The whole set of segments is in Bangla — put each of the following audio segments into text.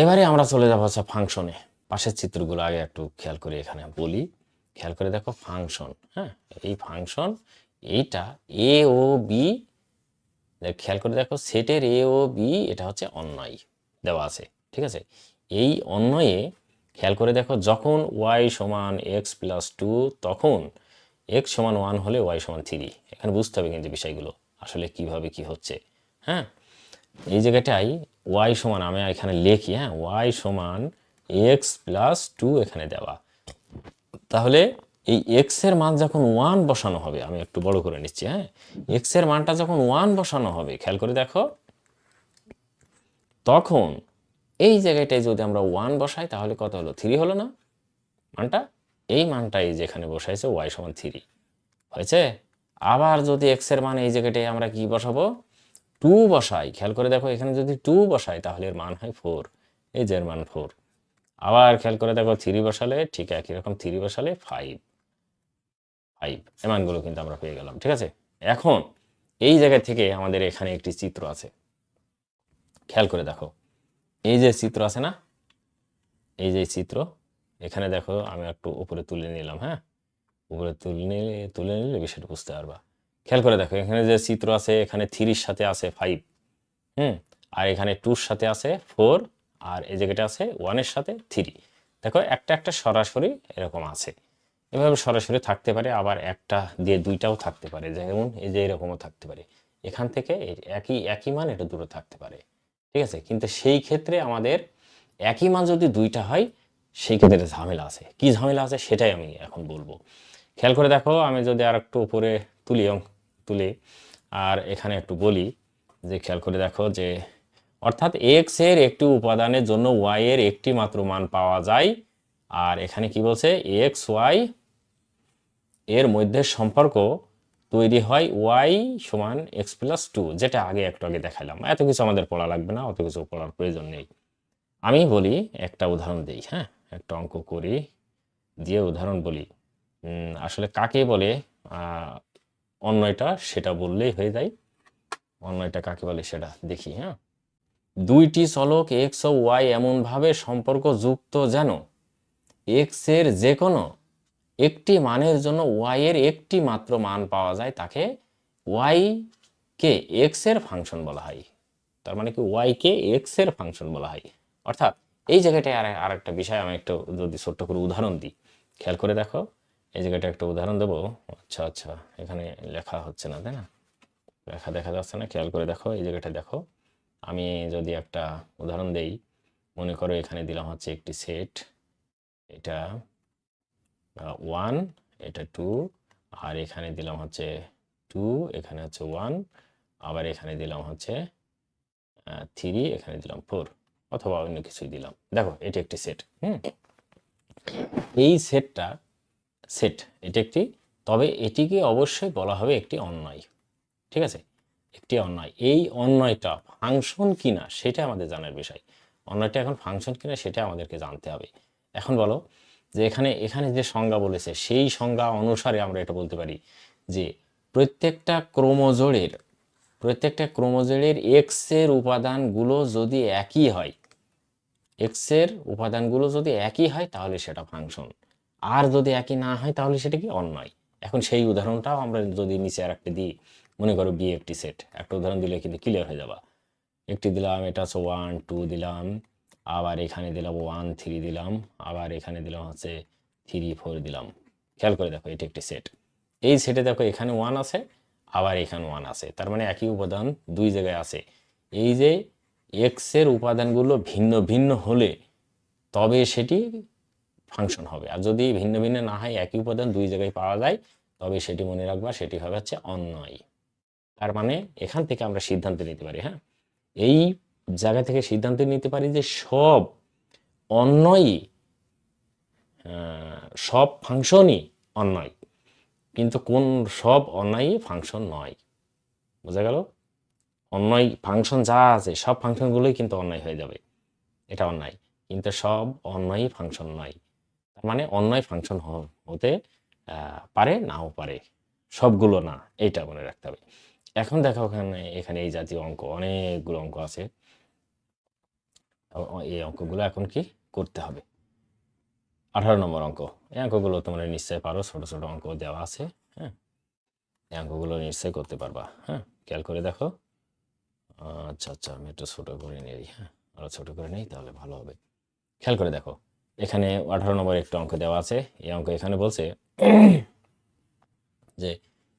এবারে আমরা চলে যাব হচ্ছে ফাংশনে পাশের চিত্রগুলো আগে একটু খেয়াল করে এখানে বলি। খেয়াল করে দেখো ফাংশন হ্যাঁ? এই ফাংশন এইটা এ ও বি খেয়াল করে দেখো সেটের এ ও বি এটা হচ্ছে অন্যয় দেওয়া আছে, ঠিক আছে? এই অন্যয়ে খেয়াল করে দেখো যখন ওয়াই সমান এক্স প্লাস টু তখন এক্স সমান ওয়ান হলে ওয়াই সমান থ্রি এখানে বুঝতে হবে কিন্তু বিষয়গুলো, আসলে কীভাবে কি হচ্ছে হ্যাঁ? এই জায়গাটাই ওয়াই সমান আমি এখানে লিখি হ্যাঁ? ওয়াই সমান এক্স প্লাস টু এখানে দেওয়া। তাহলে এই এক্সের মান যখন ওয়ান বসানো হবে, আমি একটু বড় করে নিচ্ছি হ্যাঁ? এক্সের মানটা যখন ওয়ান বসানো হবে, খেয়াল করে দেখো, তখন এই জায়গাটায় যদি আমরা ওয়ান বসাই, তাহলে কত হলো? থ্রি হলো না? মানটা? এই মানটাই যেখানে বসাইছে ওয়াই সমান থ্রি হয়েছে? আবার যদি এক্সের মান এই জায়গাটায় আমরা কি বসাবো? টু বসাই। খেয়াল করে দেখো, এখানে যদি টু বসাই, তাহলে এর মান হয় ফোর। এই যে এর মান ফোর। আবার খেয়াল করে দেখো, থ্রি বসালে ঠিক একই রকম, থ্রি বসালে ফাইভ। ফাইভ। এ মানগুলো কিন্তু আমরা পেয়ে গেলাম, ঠিক আছে? এখন এই জায়গা থেকে আমাদের এখানে একটি চিত্র আছে। খেয়াল করে দেখো, এই যে চিত্র আছে না? এই যে চিত্র, এখানে দেখো, আমি একটু উপরে তুলে নিলাম হ্যাঁ? উপরে তুলে নিলে তুলে নিলে বিষয়টা বুঝতে পারবা। খেয়াল করে দেখো, এখানে যে চিত্র আছে, এখানে থ্রির সাথে আছে ফাইভ হুম? আর এখানে টুর সাথে আছে ফোর আর এই জায়গাটা আছে ওয়ানের সাথে থ্রি দেখো, একটা একটা সরাসরি এরকম আছে। এভাবে সরাসরি থাকতে পারে, আবার একটা দিয়ে দুইটাও থাকতে পারে। যেমন এই যে এরকমও থাকতে পারে। এখান থেকে একই একই মান এটা দূরে থাকতে পারে। ঠিক আছে? কিন্তু সেই ক্ষেত্রে আমাদের একই মান যদি দুইটা হয়, সেই ক্ষেত্রে ঝামেলা আছে। কি ঝামেলা আছে সেটাই আমি এখন বলব। খেয়াল করে দেখো, আমি যদি আর একটু উপরে তুলি তুলি। আর এখানে একটু বলি যে, খেয়াল করে দেখো যে, অর্থাৎ এক্সের একটি উপাদানের জন্য ওয়াই এর একটি মাত্র মান পাওয়া যায়। আর এখানে কি বলছে? এক্স ওয়াই এর মধ্যে সম্পর্ক তৈরি হয় ওয়াই সমান এক্স প্লাস টু যেটা আগে একটু আগে দেখালাম। এত কিছু আমাদের পড়া লাগবে না, অত কিছু পড়ার প্রয়োজন নেই। আমি বলি, একটা উদাহরণ দিই হ্যাঁ? একটা অঙ্ক করি, দিয়ে উদাহরণ বলি। আসলে কাকে বলে? আহ, অন্যটা সেটা বললেই হয়ে যায়। অন্যটা কাকে বলে সেটা দেখি হ্যাঁ? দুইটি চলক এক্স ও ওয়াই এমনভাবে সম্পর্ক যুক্ত যেন এক্সের যে কোনো একটি মানের জন্য ওয়াই এর একটি মাত্র মান পাওয়া যায় তাকে ওয়াই কে এক্সের ফাংশন বলা হয়। তার মানে কি ওয়াই কে এক্সের ফাংশন বলা হয়। অর্থাৎ এই জায়গাটায় আর আর একটা বিষয় আমি একটু যদি ছোট্ট করে উদাহরণ দিই। খেয়াল করে দেখো এই জায়গাটা একটা উদাহরণ দেবো। আচ্ছা আচ্ছা। এখানে লেখা হচ্ছে না, তাই না? লেখা দেখা যাচ্ছে না, খেয়াল করে দেখো, এই জায়গাটা দেখো। আমি যদি একটা উদাহরণ দেই, মনে করো এখানে দিলাম হচ্ছে একটি সেট এটা ওয়ান এটা টু আর এখানে দিলাম হচ্ছে টু এখানে হচ্ছে ওয়ান আবার এখানে দিলাম হচ্ছে থ্রি এখানে দিলাম ফোর অথবা অন্য কিছুই দিলাম। দেখো, এটি একটি সেট হুম? এই সেটটা সেট এটি একটি তবে এটিকে অবশ্যই বলা হবে একটি অন্যায়। ঠিক আছে? একটি অন্যায়। এই অন্যায়টা ফাংশন কিনা সেটা আমাদের জানার বিষয়। অন্যায়টা এখন ফাংশন কিনা সেটা আমাদেরকে জানতে হবে। এখন বলো যে এখানে এখানে যে সংজ্ঞা বলেছে, সেই সংজ্ঞা অনুসারে আমরা এটা বলতে পারি যে প্রত্যেকটা ক্রোমোজোড়ের প্রত্যেকটা ক্রোমোজোড়ের এক্সের উপাদানগুলো যদি একই হয় এক্সের উপাদানগুলো যদি একই হয় তাহলে সেটা ফাংশন আর যদি একই না হয় তাহলে সেটা কি অন্যায়? এখন সেই উদাহরণটাও আমরা যদি নিচে আর একটা দিই, মনে করো বি একটি সেট একটা উদাহরণ দিলে কিন্তু ক্লিয়ার হয়ে যাবা। একটি দিলাম, এটা হচ্ছে ওয়ান টু দিলাম, আবার এখানে দিলাম ওয়ান থ্রি দিলাম, আবার এখানে দিলাম হচ্ছে থ্রি ফোর দিলাম। খেয়াল করে দেখো, এটি একটি সেট এই সেটে দেখো এখানে ওয়ান আছে, আবার এখানে ওয়ান আছে। তার মানে একই উপাদান দুই জায়গায় আছে। এই যে এক্সের উপাদানগুলো ভিন্ন ভিন্ন হলে তবে সেটি ফাংশন হবে। আর যদি ভিন্ন ভিন্ন না হয় একই উপাদান দুই জায়গায় পাওয়া যায় তবে সেটি মনে রাখবা সেটি হবে হচ্ছে অন্যয়। তার মানে এখান থেকে আমরা সিদ্ধান্ত নিতে পারি হ্যাঁ? এই জায়গা থেকে সিদ্ধান্ত নিতে পারি যে সব অন্যয়ই আহ, সব ফাংশনই অন্যায়। কিন্তু কোন সব অন্যায়ই ফাংশন নয়। বোঝা গেল? অন্যায় ফাংশন যা আছে সব ফাংশনগুলোই কিন্তু অন্যায় হয়ে যাবে। এটা অন্যায়। কিন্তু সব অন্যায়ই ফাংশন নয়। তার মানে অন্যায় ফাংশন হতে পারে, নাও পারে, সবগুলো না, এইটা মনে রাখতে হবে। এখন দেখো ওখানে এখানে এই জাতীয় অঙ্ক, অনেকগুলো অঙ্ক আছে। এই অঙ্কগুলো এখন কি করতে হবে? আঠারো নম্বর অঙ্ক, এই অঙ্কগুলো তোমরা নিশ্চয়ই পারো, ছোট ছোট অঙ্ক দেওয়া আছে হ্যাঁ? এই অঙ্কগুলো নিশ্চয়ই করতে পারবা হ্যাঁ? খেয়াল করে দেখো। আচ্ছা আচ্ছা আমি একটু ছোটো করে নিই হ্যাঁ? আরও ছোট করে নেই, তাহলে ভালো হবে। খেয়াল করে দেখো। এখানে আঠারো নম্বর একটা অঙ্ক দেওয়া আছে। এই অঙ্ক এখানে বলছে যে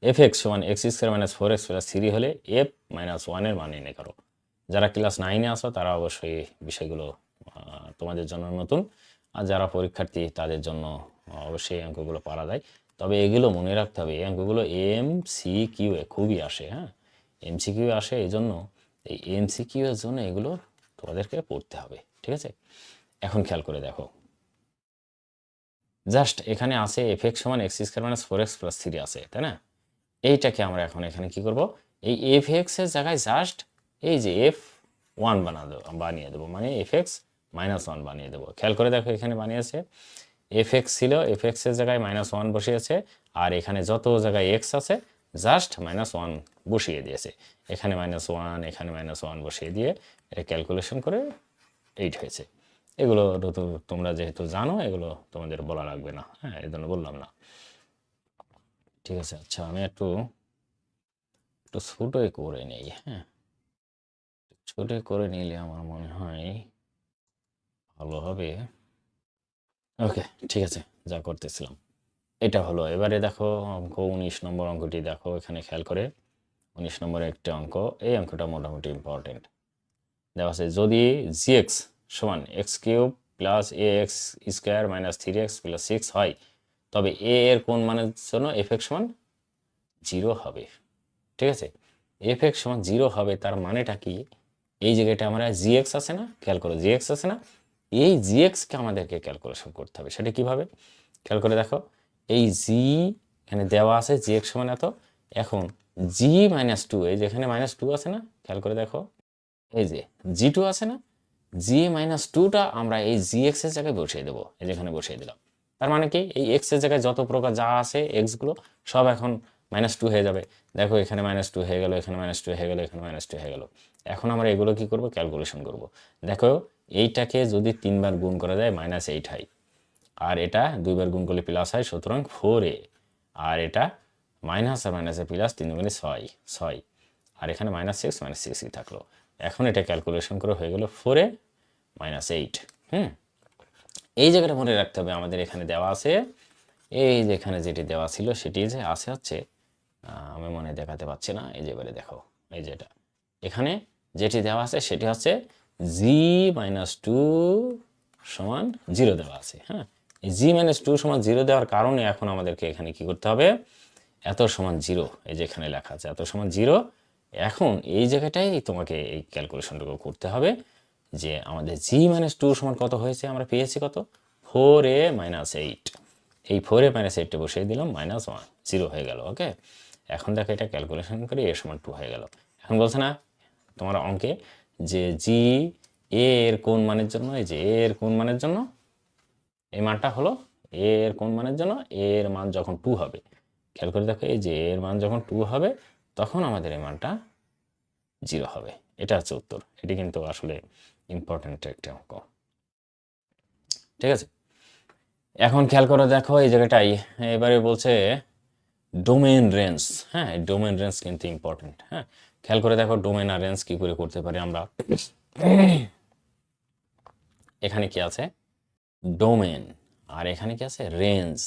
এফ এক্স সমান X square minus four X plus three হলে এফ মাইনাস ওয়ানের মান এনে করো। যারা ক্লাস নাইনে আসো তারা অবশ্যই বিষয়গুলো তোমাদের জন্য নতুন। আর যারা পরীক্ষার্থী, তাদের জন্য অবশ্যই এই অঙ্কগুলো পারা যায়। তবে এগুলো মনে রাখতে হবে, এই অঙ্কগুলো এম সি কিউ এ খুবই আসে হ্যাঁ? এম সি কিউ আসে এই জন্য, এই এম সি কিউ এর জন্য এগুলো তোমাদেরকে পড়তে হবে, ঠিক আছে? এখন খেয়াল করে দেখো। জাস্ট এখানে আছে এফ এক্স সমান X square minus four X plus three আছে, তাই না? এইটাকে আমরা এখন এখানে কি করব? এই এফ এক্সের জায়গায় জাস্ট এই যে এফ ওয়ান বানা দেবো, বানিয়ে দেবো মানে এফ এক্স মাইনাস ওয়ান বানিয়ে দেবো। খেয়াল করে দেখো এখানে বানিয়েছে। এফ এক্স ছিল এফ এক্সের জায়গায় মাইনাস ওয়ান বসিয়েছে, আর এখানে যত জায়গায় এক্স আছে, জাস্ট মাইনাস ওয়ান বসিয়ে দিয়েছে। এখানে মাইনাস ওয়ান এখানে মাইনাস ওয়ান বসিয়ে দিয়ে এটা ক্যালকুলেশন করে এইট হয়েছে। এগুলো তো তোমরা যেহেতু জানো, এগুলো তোমাদের বলা লাগবে না। হ্যাঁ এই জন্য বললাম না। ঠিক আছে আচ্ছা আমি একটু একটু ছোটোই করে নিই হ্যাঁ। ছোটোই করে নিলে আমার মনে হয় ভালো হবে। ওকে, ঠিক আছে, যা করতেছিলাম। এটা হলো, এবারে দেখো, অঙ্ক উনিশ নম্বর অঙ্কটি দেখো, এখানে খেয়াল করে। উনিশ নম্বরের একটা অঙ্ক, এই অঙ্কটা মোটামুটি ইম্পর্টেন্ট দেওয়া আছে, যদি জি এক্স সমান X cube plus A X square minus three X plus six হয়। তবে এ এর কোন মানের জন্য এফ এক্স সমান জিরো হবে? ঠিক আছে? এফ এক্স সমান জিরো হবে, তার মানেটা কি? এই জায়গাটা আমরা জি এক্স আছে না? খেয়াল করো জি এক্স আছে না? এই জি এক্সকে আমাদেরকে ক্যালকুলেশন করতে হবে। সেটা কীভাবে? খেয়াল করে দেখো, এই জি এখানে দেওয়া আছে জি এক্স সমান এত। এখন জি মাইনাস টু এই যেখানে মাইনাস টু আছে না? খেয়াল করে দেখো। এই যে জি টু আছে না? জি মাইনাস টুটা আমরা এই জি এক্সের জায়গায় বসিয়ে দেবো, এই যেখানে বসিয়ে দিলাম। তার মানে কি? এই এক্সের জায়গায় যত প্রকার যা আছে এক্সগুলো সব এখন মাইনাস টু হয়ে যাবে। দেখো এখানে মাইনাস টু হয়ে গেল, এখানে মাইনাস টু হয়ে গেল, এখানে মাইনাস টু হয়ে গেল। এখন আমরা এগুলো কি করব? ক্যালকুলেশন করব। দেখো, এইটাকে যদি তিনবার গুণ করা যায় মাইনাস এইট হয়। আর এটা দুইবার গুণ করলে প্লাস হয়, সুতরাং ফোর এ। আর এটা মাইনাস আর মাইনাসে প্লাস তিন গুণে ছয় ছয়। আর এখানে মাইনাস সিক্স মাইনাস সিক্সই থাকল। এখন এটা ক্যালকুলেশন করে হয়ে গেল ফোর মাইনাস এইট হুম। এই জায়গাটা মনে রাখতে হবে, আমাদের এখানে দেওয়া আছে। এই যেখানে যেটি দেওয়া ছিল সেটি যে আছে হচ্ছে আমি মনে দেখাতে পাচ্ছি না। এই যে এবারে দেখো, এই যেটা এখানে যেটি দেওয়া আছে সেটি হচ্ছে জি মাইনাস টু সমান জিরো দেওয়া আছে হ্যাঁ? এই জি মাইনাস টু সমান জিরো দেওয়ার কারণে এখন আমাদেরকে এখানে কি করতে হবে? এত সমান জিরো এই যে এখানে লেখা আছে এত সমান জিরো এখন এই জায়গাটাই তোমাকে এই ক্যালকুলেশনটুকু করতে হবে। যে আমাদের জি মাইনাস টু সমান কত হয়েছে? আমরা পেয়েছি কত? ফোর এ মাইনাস এইট এই ফোর এ মাইনাস এইটটা বসিয়ে দিলাম মাইনাস ওয়ান জিরো হয়ে গেল ওকে এখন দেখো এটা ক্যালকুলেশন করে এ সমান টু হয়ে গেল। এখন বলছে না, তোমার অঙ্কে যে জি এ এর কোন মানের জন্য, এই যে এর কোন মানের জন্য? এই মানটা হলো এর কোন মানের জন্য? এর মান যখন টু হবে। খেয়াল করে দেখো, এই যে এর মান যখন টু হবে, তখন আমাদের এই মানটা জিরো হবে। এটা হচ্ছে উত্তর। এটি কিন্তু আসলে ইম্পর্ট্যান্ট একটা অঙ্ক। ঠিক আছে? এখন খেয়াল করে দেখো এই জায়গাটাই এবারে বলছে ডোমেন রেঞ্জ হ্যাঁ? ডোমেন রেঞ্জ কিন্তু ইম্পর্টেন্ট হ্যাঁ? খেয়াল করে দেখো ডোমেন আর রেঞ্জ কি করে করতে পারি আমরা। এখানে কি আছে? ডোমেন আর এখানে কি আছে? রেঞ্জ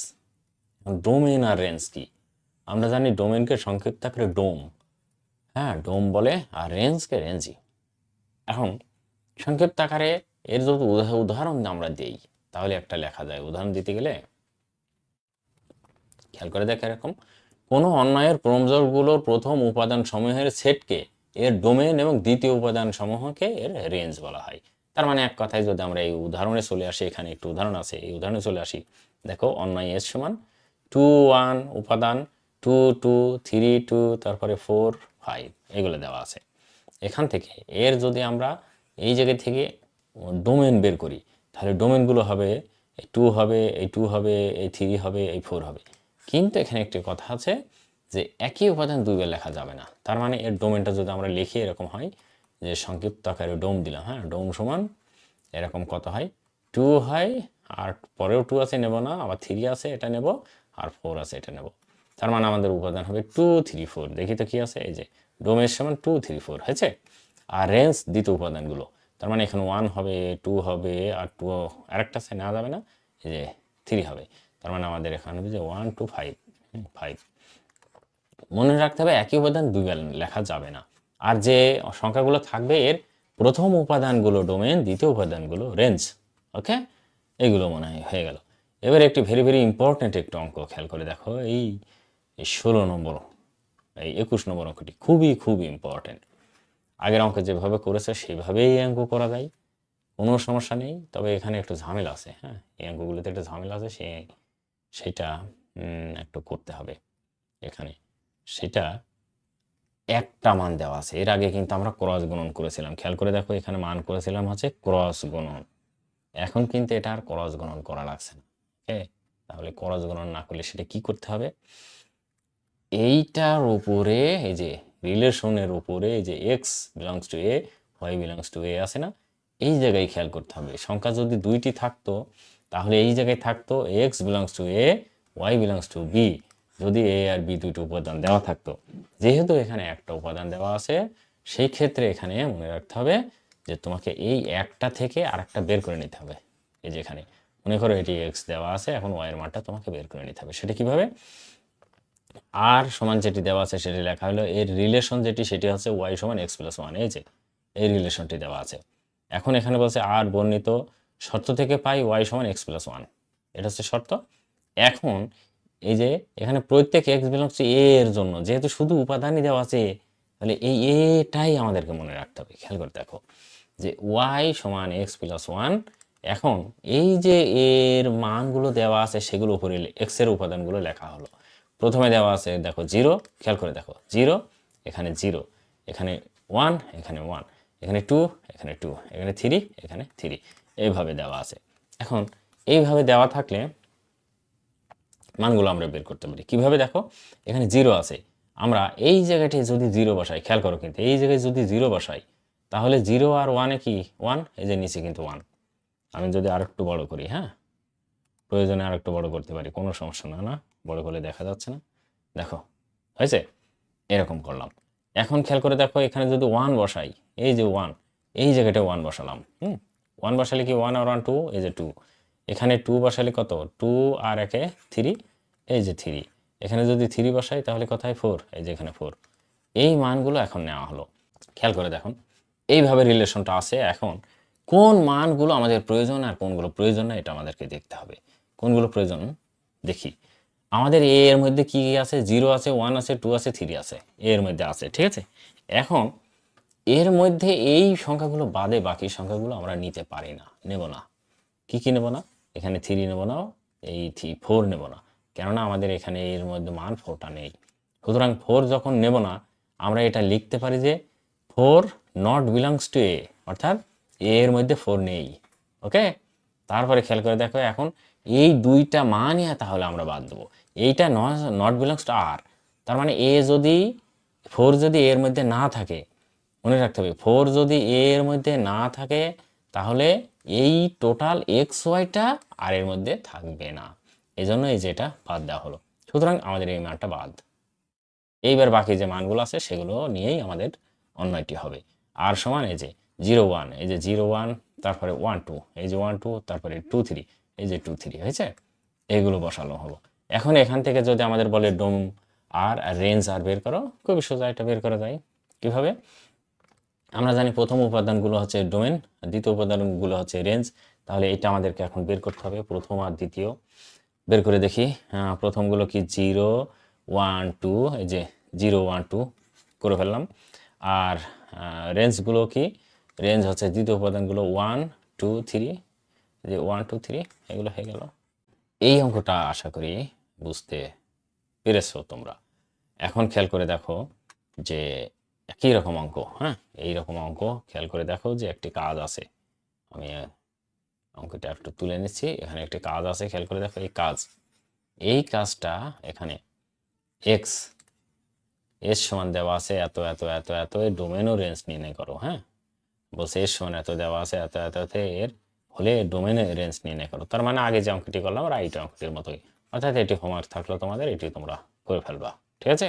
ডোমেন আর রেঞ্জ কি? আমরা জানি ডোমেনকে সংক্ষিপ্ত করে ডোম হ্যাঁ? ডোম বলে, আর রেঞ্জকে রেঞ্জই এখন সংক্ষিপ্ত আকারে এর যদি উদাহ- উদাহরণ আমরা দিই, তাহলে একটা লেখা যায়। উদাহরণ দিতে গেলে খেয়াল করে দেখ এরকম, কোনো অন্যায়ের ক্রমজোরগুলোর প্রথম উপাদান সমূহের সেটকে এর ডোমেন এবং দ্বিতীয় উপাদান সমূহকে এর রেঞ্জ বলা হয়। তার মানে এক কথায় যদি আমরা এই উদাহরণে চলে আসি, এখানে একটু উদাহরণ আছে, এই উদাহরণে চলে আসি। দেখো অন্যায় এস সমান টু ওয়ান উপাদান, টু টু, থ্রি, টু, তারপরে ফোর, ফাইভ, এগুলো দেওয়া আছে। এখান থেকে এর যদি আমরা এই জায়গা থেকে ডোমেন বের করি। তাহলে ডোমেনগুলো হবে এই টু হবে এই টু হবে এই থ্রি হবে এই ফোর হবে। কিন্তু এখানে একটি কথা আছে যে একই উপাদান দুইবার লেখা যাবে না। তার মানে এর ডোমেনটা যদি আমরা লিখি, এরকম হয় যে সংক্ষিপ্ত আকারে ডোম দিলাম হ্যাঁ? ডোম সমান এরকম কত হয়? টু হয়, আর পরেও টু আছে, নেব না। আবার থ্রি আছে, এটা নেব, আর ফোর আছে, এটা নেব। তার মানে আমাদের উপাদান হবে টু থ্রি ফোর দেখি তো কি আছে? এই যে ডোমের সমান টু থ্রি ফোর হয়েছে? আর রেঞ্জ দ্বিতীয় উপাদানগুলো। তার মানে এখানে ওয়ান হবে টু হবে, আর টু আরেকটা আছে নেওয়া যাবে না, এই যে থ্রি হবে। তার মানে আমাদের এখানে হবে যে ওয়ান টু ফাইভ ফাইভ মনে রাখতে হবে একই উপাদান দুইবার লেখা যাবে না। আর যে সংখ্যাগুলো থাকবে, এর প্রথম উপাদানগুলো ডোমেন দ্বিতীয় উপাদানগুলো রেঞ্জ ওকে এইগুলো মনে হয় হয়ে গেল। এবার একটি ভেরি ভেরি ইম্পর্ট্যান্ট একটু অঙ্ক খেয়াল করে দেখো। এই ষোলো নম্বর, এই একুশ নম্বর অঙ্কটি খুবই খুবই ইম্পর্ট্যান্ট আগের অঙ্ক যেভাবে করেছে, সেভাবেই এই অঙ্ক করা যায়। কোনো সমস্যা নেই, তবে এখানে একটু ঝামেলা আছে হ্যাঁ? এই অঙ্কগুলোতে একটু ঝামেলা আছে, সে, সেটা একটু করতে হবে এখানে। সেটা একটা মান দেওয়া আছে। এর আগে কিন্তু আমরা ক্রস গুণন করেছিলাম। খেয়াল করে দেখো, এখানে মান করেছিলাম হচ্ছে ক্রস গুণন। এখন কিন্তু এটা আর ক্রস গুণন করা লাগছে না, ওকে? তাহলে ক্রস গুণন না করলে সেটা কি করতে হবে? এইটার উপরে, এই যে রিলেশনের উপরে যে X belongs to A Y belongs to A আছে না, এই জায়গায় খেয়াল করতে হবে। সংখ্যা যদি দুইটি থাকতো, তাহলে এই জায়গায় থাকতো X belongs to A Y belongs to B যদি এ আর বি দুটো উপাদান দেওয়া থাকতো, যেহেতু এখানে একটা উপাদান দেওয়া আছে, সেই ক্ষেত্রে এখানে মনে রাখতে হবে যে তোমাকে এই একটা থেকে আরেকটা বের করে নিতে হবে। এই যে এখানে, মনে করো এটি এক্স দেওয়া আছে, এখন ওয়াইয়ের মানটা তোমাকে বের করে নিতে হবে। সেটা কীভাবে? আর সমান যেটি দেওয়া আছে সেটি লেখা হলো, এর রিলেশন যেটি সেটি হচ্ছে ওয়াই সমান এক্স প্লাস ওয়ান এই যে, এই রিলেশনটি দেওয়া আছে। এখন এখানে বলছে আর বর্ণিত শর্ত থেকে পাই ওয়াই সমান এক্স প্লাস ওয়ান এটা হচ্ছে শর্ত। এখন এই যে, এখানে প্রত্যেক এক্স বিলংস এ এর জন্য, যেহেতু শুধু উপাদানই দেওয়া আছে, তাহলে এই এটাই আমাদেরকে মনে রাখতে হবে, খেয়াল করে দেখো, যে ওয়াই সমান এক্স প্লাস ওয়ান এখন এই যে এর মানগুলো দেওয়া আছে সেগুলো উপরে এক্সের উপাদানগুলো লেখা হলো। প্রথমে দেওয়া আছে, দেখো, জিরো, খেয়াল করে দেখো, জিরো, এখানে জিরো, এখানে ওয়ান এখানে ওয়ান, এখানে টু এখানে টু, এখানে থ্রি এখানে থ্রি, এইভাবে দেওয়া আছে। এখন, এইভাবে দেওয়া থাকলে মানগুলো আমরা বের করতে পারি। কীভাবে দেখো? এখানে জিরো আছে। আমরা এই জায়গাটি যদি জিরো বসাই, খেয়াল করো কিন্তু, এই জায়গায় যদি জিরো বসাই, তাহলে জিরো আর ওয়ানে কি? ওয়ান, এই যে নিচে কিন্তু ওয়ান। আমি যদি আরেকটু বড় করি হ্যাঁ? প্রয়োজনে আরেকটু বড় করতে পারি, কোনো সমস্যা না না? বড় করলে দেখা যাচ্ছে না। দেখো, হয়েছে? এরকম করলাম। এখন খেয়াল করে দেখো, এখানে যদি ওয়ান বসাই, এই যে ওয়ান এই জায়গাটা ওয়ান বসালাম, হুম? ওয়ান বসালে কি ওয়ান আর ওয়ান টু এই যে টু এখানে টু বসালে কত? টু আর একে থ্রি এই যে থ্রি এখানে যদি থ্রি বসাই, তাহলে কোথায়? ফোর এই যে এখানে ফোর এই মানগুলো এখন নেওয়া হলো। খেয়াল করে দেখুন, এইভাবে রিলেশনটা আছে এখন। কোন মানগুলো আমাদের প্রয়োজন আর কোনগুলো প্রয়োজন না, এটা আমাদেরকে দেখতে হবে। কোনগুলো প্রয়োজন? দেখি। আমাদের এ এর মধ্যে কি কি আছে? জিরো আছে ওয়ান আছে টু আছে থ্রি আছে এ এর মধ্যে আছে, ঠিক আছে? এখন, এর মধ্যে এই সংখ্যাগুলো বাদে বাকি সংখ্যাগুলো আমরা নিতে পারি না। নেব না। কি কি নেব না? এখানে থ্রি নেব না, এই থ্রি ফোর নেব না। কেননা আমাদের এখানে এর মধ্যে মান ফোরটা নেই। সুতরাং ফোর যখন নেব না, আমরা এটা লিখতে পারি যে four not belongs to A অর্থাৎ এ এর মধ্যে ফোর নেই। ওকে তারপরে খেয়াল করে দেখো, এখন এই দুইটা মানই তাহলে আমরা বাদ দেবো। এইটা নট বিলংস টু আর তার মানে এ যদি ফোর যদি এর মধ্যে না থাকে, মনে রাখতে হবে ফোর যদি এর মধ্যে না থাকে, তাহলে এই টোটাল এক্স ওয়াইটা আর এর মধ্যে থাকবে না। এই জন্য এই যেটা বাদ দেওয়া হলো। সুতরাং আমাদের এই মানটা বাদ। এইবার বাকি যে মানগুলো আছে, সেগুলো নিয়েই আমাদের অন্যটি হবে। আর সমান এই যে জিরো ওয়ান এই যে জিরো ওয়ান তারপরে ওয়ান টু এই যে ওয়ান টু তারপরে টু থ্রি এই যে টু থ্রি হয়েছে? এইগুলো বসানো হলো। এখন এখান থেকে যদি আমাদের বলে ডোম আর রেঞ্জ আর বের করো খুবই সোজা এটা বের করা যায়। কীভাবে? আমরা জানি প্রথম উপাদানগুলো হচ্ছে ডোমেন, দ্বিতীয় উপাদানগুলো হচ্ছে রেঞ্জ। তাহলে এটা আমাদেরকে এখন বের করতে হবে, প্রথম আর দ্বিতীয়। বের করে দেখি প্রথমগুলো কি জিরো, ওয়ান, টু, এই যে জিরো, ওয়ান, টু করে ফেললাম। আর রেঞ্জগুলো কি? রেঞ্জ হচ্ছে দ্বিতীয় উপাদানগুলো ওয়ান, টু, থ্রি যে ওয়ান, টু, থ্রি, এগুলো হয়ে গেল। এই অঙ্কটা আশা করি বুঝতে পেরেছ তোমরা। এখন খেয়াল করে দেখো যে একই রকম অঙ্ক হ্যাঁ? এই রকম অঙ্ক, খেয়াল করে দেখো যে একটি কাজ আছে। আমি অঙ্কটা একটু তুলে নিচ্ছি, এখানে একটি কাজ আছে, খেয়াল করে দেখো এই কাজ। এই কাজটা এখানে এক্সের সমান দেওয়া আছে এত এত এত এত, এর ডোমেনও রেঞ্জ নির্ণয় করো হ্যাঁ? বলছে এর সমান এত দেওয়া আছে এত এত এত, এর হলে ডোমেনের রেঞ্জ নির্ণয় করো। তার মানে আগে যে অঙ্কটি করলাম রাইট অঙ্কটির মতোই। অর্থাৎ এটি হোমওয়ার্ক থাকল তোমাদের এটি তোমরা করে ফেলবা। ঠিক আছে?